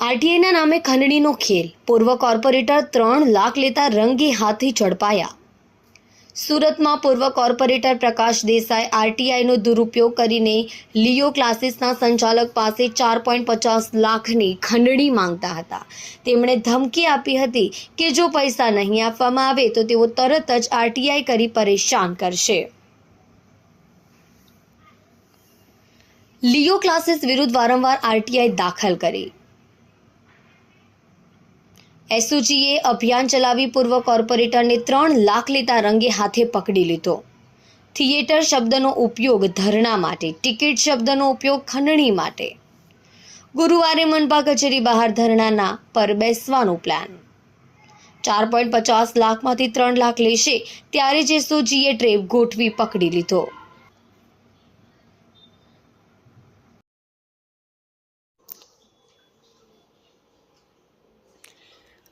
આરટીઆઈના નામે ખંડણીનો ખેલ. પૂર્વ કોર્પોરેટર ત્રણ લાખ લેતા રંગે હાથે ઝડપાયા. સુરતમાં પૂર્વ કોર્પોરેટર પ્રકાશ દેસાઈ આરટીઆઈનો દુરુપયોગ કરીને લિયો ક્લાસીસના સંચાલક પાસે ચાર પોઈન્ટ પચાસ લાખની ખંડણી માંગતા હતા. તેમણે ધમકી આપી હતી કે જો પૈસા નહીં આપવામાં આવે તો તેઓ તરત જ આરટીઆઈ કરી પરેશાન કરશે. લિયો ક્લાસીસ વિરુદ્ધ વારંવાર આરટીઆઈ દાખલ કરી. એસઓજીએ અભિયાન ચલાવી પૂર્વ કોર્પોરેટરને ત્રણ લાખ લેતા રંગે હાથે પકડી લીધો. થિયેટર શબ્દનો ઉપયોગ ધરણા માટે, ટિકિટ શબ્દનો ઉપયોગ ખંડણી માટે. ગુરુવારે મનપા કચેરી બહાર ધરણાના પર બેસવાનો પ્લાન. ચાર પોઈન્ટ પચાસ લાખમાંથી ત્રણ લાખ લેશે, ત્યારે જ એસઓજીએ ટ્રેપ ગોઠવી પકડી લીધો.